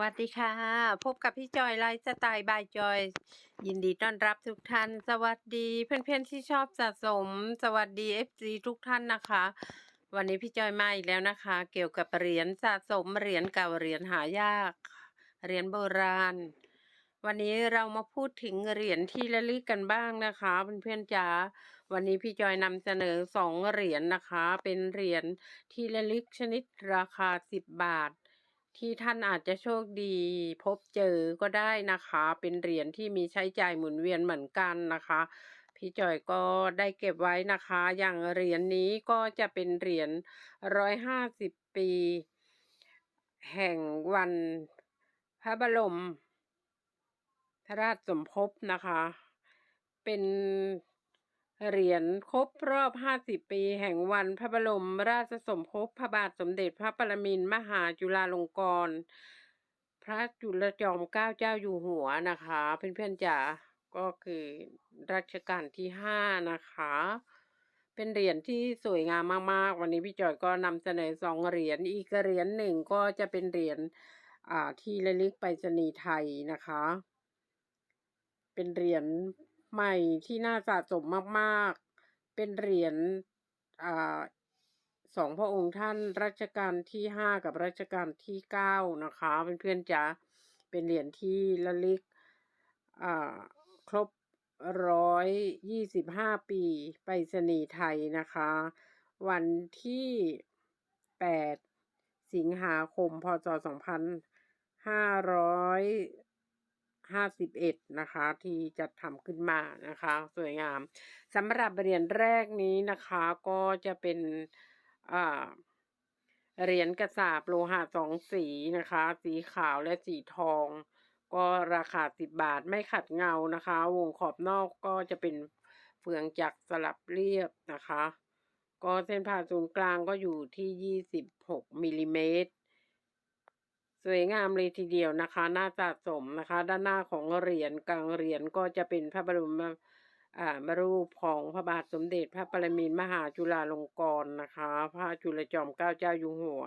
วัสดีค่ะ พบกับพี่จอยไลฟ์สไตล์บายจอย ยินดีต้อนรับทุกท่าน สวัสดีเพื่อนๆที่ชอบสะสม สวัสดี FC ทุกท่านนะคะ วันนี้พี่จอยมาอีกแล้วนะคะ เกี่ยวกับเหรียญสะสมเหรียญเก่าเหรียญหายากเหรียญโบราณ วันนี้เรามาพูดถึงเหรียญที่ระลึกกันบ้างนะคะเพื่อนๆจ๋าวันนี้พี่จอยนำเสนอสองเหรียญนะคะ เป็นเหรียญที่ระลึกชนิดราคา10บาท ที่ท่านอาจจะโชคดีพบเจอก็ได้นะคะ เป็นเหรียญที่มีใช้จ่ายหมุนเวียนเหมือนกันนะคะ พี่จอยก็ได้เก็บไว้นะคะ อย่างเหรียญนี้ก็จะเป็นเหรียญร้อยห้าสิบปี แห่งวันพระบรมพระราชสมภพนะคะ เป็น เหรียญครบรอบ 50 ปีแห่งวันพระบรมราชสมภพพระบาทสมเด็จพระปรมินทรมหาจุฬาลงกรณ์พระจุลจอมเกล้าเจ้าอยู่หัวนะคะ เพื่อนๆจ๋าก็คือรัชกาลที่ห้านะคะ เป็นเหรียญที่สวยงามมากๆ วันนี้พี่จอยก็นำเสนอสองเหรียญอีกเหรียญหนึ่งก็จะเป็นเหรียญอ่าที่ระลึกไปรษณีย์ไทยนะคะ เป็นเหรียญ ใหม่ที่น่าสะสมมาก ๆ เป็นเหรียญอสองพระองค์ท่านรัชกาลที่ห้ากับรัชกาลที่เก้านะคะเเพื่อนๆจ๋าเป็นเหรียญที่ระลึกครบร้อยยี่สิบห้าปีไปรษณีย์ไทยนะคะ วันที่แปดสิงหาคมพศสองพันห้าร้อย ห้าสิบเอ็ดนะคะ ที่จัดทำขึ้นมานะคะ สวยงามสำหรับเหรียญแรกนี้นะคะก็จะเป็นเหรียญกระสาบโลหะสองสีนะคะ สีขาวและสีทอง ก็ราคาสิบบาทไม่ขัดเงานะคะ วงขอบนอกก็จะเป็นเฟืองจักสลับเรียบนะคะ ก็เส้นผ่าศูนย์กลางก็อยู่ที่ยี่สิบหกมิลลิเมตร สวยงามเลยทีเดียวนะคะน่าสะสมนะคะ ด้านหน้าของเหรียญกลางเหรียญก็จะเป็นพระบรมอ่ารูปของพระบาทสมเด็จพระปรมินทรมหาจุฬาลงกรณ์นะคะ พระจุลจอมเกล้าเจ้าอยู่หัว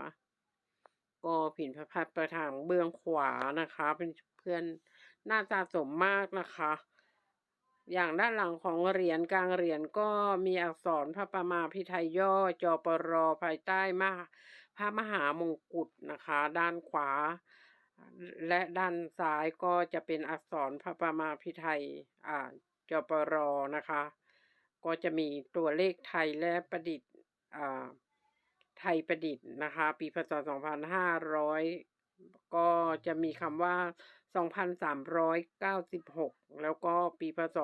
ก็ผินพระพัตตร์ประทางเบื้องขวานะคะ เป็นเพื่อนน่าสะสมมากนะคะ อย่างด้านหลังของเหรียญกลางเหรียญก็มีอักษรพระประมาพิไทยย่อจอปรภายใต้มา พระมหามงกุฎนะคะ ด้านขวา และด้านซ้ายก็จะเป็นอักษรพระประมาพิไทยอ่าจปรนะคะ ก็จะมีตัวเลขไทยและประดิษฐ์อ่าไทยประดิษฐ์นะคะ ปีพศ 2500 ก็จะมีคำว่า 2,396 แล้วก็ปีพศ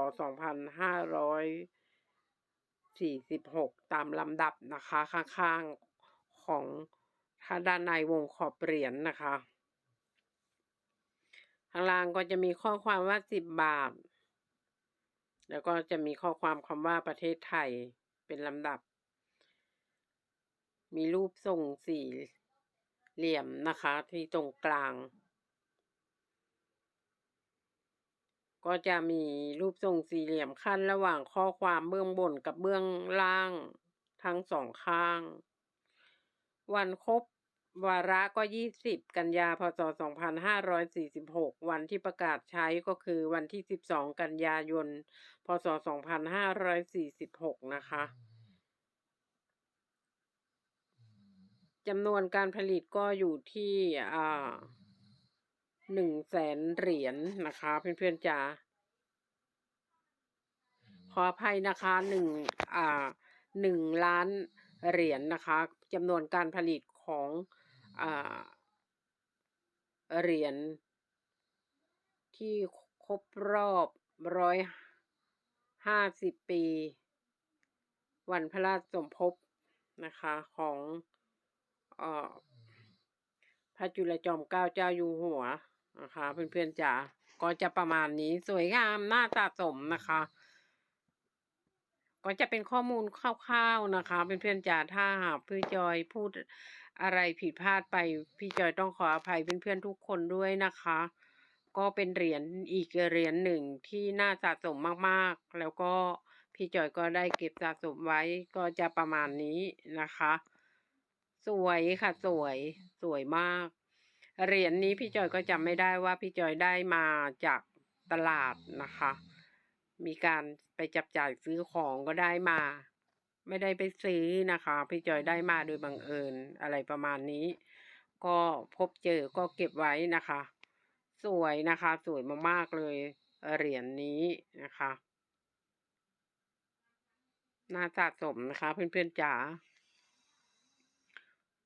2546 ตามลำดับนะคะ ข้างๆของ ถ้าด้านในวงขอบเหรียญนะคะ ข้างล่างก็จะมีข้อความว่า10บาท แล้วก็จะมีข้อความคำว่าประเทศไทยเป็นลำดับ มีรูปทรงสี่เหลี่ยมนะคะ ที่ตรงกลาง ก็จะมีรูปทรงสี่เหลี่ยมขั้นระหว่างข้อความเบื้องบนกับเบื้องล่างทั้งสองข้าง วันครบวาระก็ยี่สิบกันยา พศสองพันห้าร้อยสี่สิบหกวันที่ประกาศใช้ก็คือวันที่สิบสองกันยายน พศสองพันห้าร้อยสี่สิบหกนะคะจำนวนการผลิตก็อยู่ที่อ่าหนึ่งแสนเหรียญนะคะ เพื่อนๆจ๋าขออภัยนะคะหนึ่งอ่าหนึ่งล้าน เหรียญนะคะจำนวนการผลิตของอ่าเหรียญที่ครบรอบร้อยห้าสิบปี วันพระราชสมภพนะคะของอ่อพระจุลจอมเกล้าเจ้าอยู่หัวนะคะเพื่อนๆจ๋าก็จะประมาณนี้สวยงามน่าสะสมนะคะ ก็จะเป็นข้อมูลคร่าวๆนะคะเพื่อนๆจ๋าถ้าหากพี่จอยพูดอะไรผิดพลาดไปพี่จอยต้องขออภัยเพื่อนๆทุกคนด้วยนะคะ ก็เป็นเหรียญอีกเหรียญหนึ่งที่น่าสะสมมากๆ แล้วก็พี่จอยก็ได้เก็บสะสมไว้ก็จะประมาณนี้นะคะ สวยค่ะสวยสวยมาก เหรียญนี้พี่จอยก็จำไม่ได้ว่าพี่จอยได้มาจากตลาดนะคะ มีการไปจับจ่ายซื้อของก็ได้มา ไม่ได้ไปซื้อนะคะ พี่จอยได้มาโดยบังเอิญอะไรประมาณนี้ ก็พบเจอก็เก็บไว้นะคะ สวยนะคะ สวยมากๆเลยเหรียญนี้นะคะน่าสะสมนะคะ เพื่อนๆจ๋า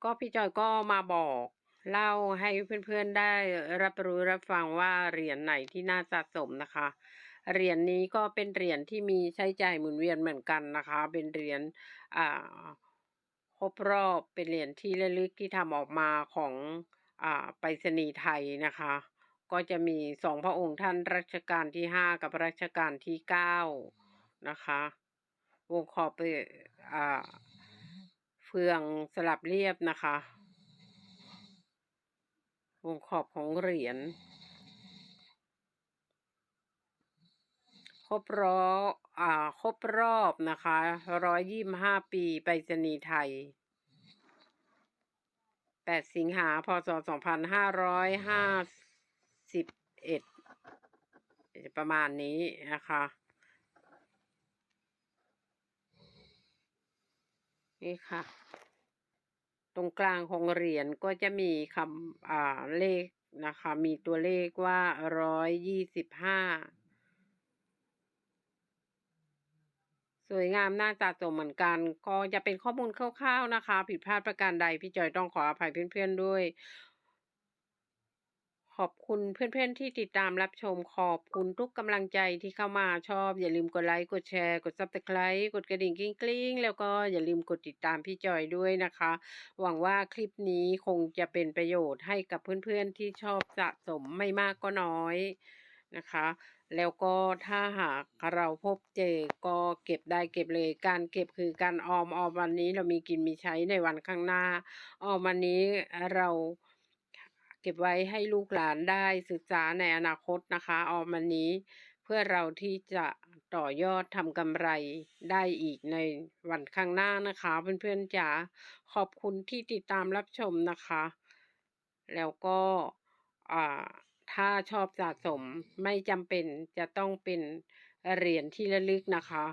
ก็พี่จอยก็มาบอกเล่าให้เพื่อนๆได้รับรู้รับฟังว่าเหรียญไหนที่น่าสะสมนะคะ เหรียญนี้ก็เป็นเหรียญที่มีใช้จ่ายหมุนเวียนเหมือนกันนะคะ เป็นเหรียญอ่าครบรอบเป็นเหรียญที่ระลึกที่ทำออกมาของอ่าไปรษณีย์ไทยนะคะ ก็จะมีสองพระองค์ท่านรัชกาลที่ห้ากับรัชกาลที่เก้านะคะ วงขอบเปอ่าเฟืองสลับเรียบนะคะ วงขอบของเหรียญคร บรอบอ่าครบรอบนะคะร้อยยี่ห้าปีไปรษณีย์ไทย แปดสิงหาพศสองพันห้าร้อยห้าสิบเอ็ดประมาณนี้นะคะ นี่ค่ะ ตรงกลางของเหรียญก็จะมีคำอ่าเลขนะคะ มีตัวเลขว่าร้อยยี่สิบห้า สวยงามน่าสะสมเหมือนกัน ก็จะเป็นข้อมูลคร่าวๆนะคะ ผิดพลาดประการใดพี่จอยต้องขออภัยเพื่อนๆด้วย ขอบคุณเพื่อนๆที่ติดตามรับชมขอบคุณทุกกำลังใจที่เข้ามาชอบ อย่าลืมกดไลค์กดแชร์กด Subscribe กดกระดิ่งกริ๊งๆแล้วก็อย่าลืมกดติดตามพี่จอยด้วยนะคะ หวังว่าคลิปนี้คงจะเป็นประโยชน์ให้กับเพื่อนๆที่ชอบสะสมไม่มากก็น้อยนะคะ แล้วก็ถ้าหาก เราพบเจอก็เก็บได้เก็บเลย การเก็บคือการออมออมวันนี้เรามีกินมีใช้ในวันข้างหน้า ออมวันนี้เราเก็บไว้ให้ลูกหลานได้ศึกษาในอนาคตนะคะ ออมวันนี้เพื่อเราที่จะต่อยอดทำกำไรได้อีกในวันข้างหน้านะคะเพื่อนๆจ๋าขอบคุณที่ติดตามรับชมนะคะ แล้วก็อ่าถ้าชอบสะสมไม่จำเป็นจะต้องเป็น เหรียญที่ระลึกนะคะ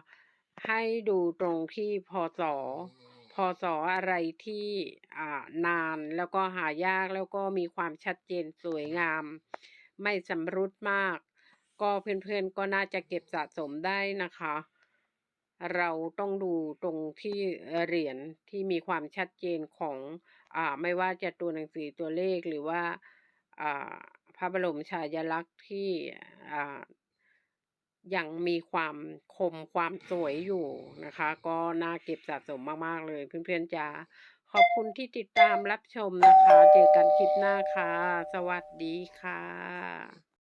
ให้ดูตรงที่พศพศอะไรที่อ่านานแล้วก็หายากแล้วก็มีความชัดเจนสวยงาม ไม่สำรุดมาก ก็เพื่อนๆก็น่าจะเก็บสะสมได้นะคะ เราต้องดูตรงที่เหรียญที่มีความชัดเจนของอ่าไม่ว่าจะตัวหนังสือตัวเลขหรือว่าอ่าพระบรมฉายาลักษณ์ที่อ่า ยังมีความคมความสวยอยู่นะคะ ก็น่าเก็บสะสมมากๆเลยเพื่อนๆจ๋าขอบคุณที่ติดตามรับชมนะคะ เจอกันคลิปหน้าค่ะ สวัสดีค่ะ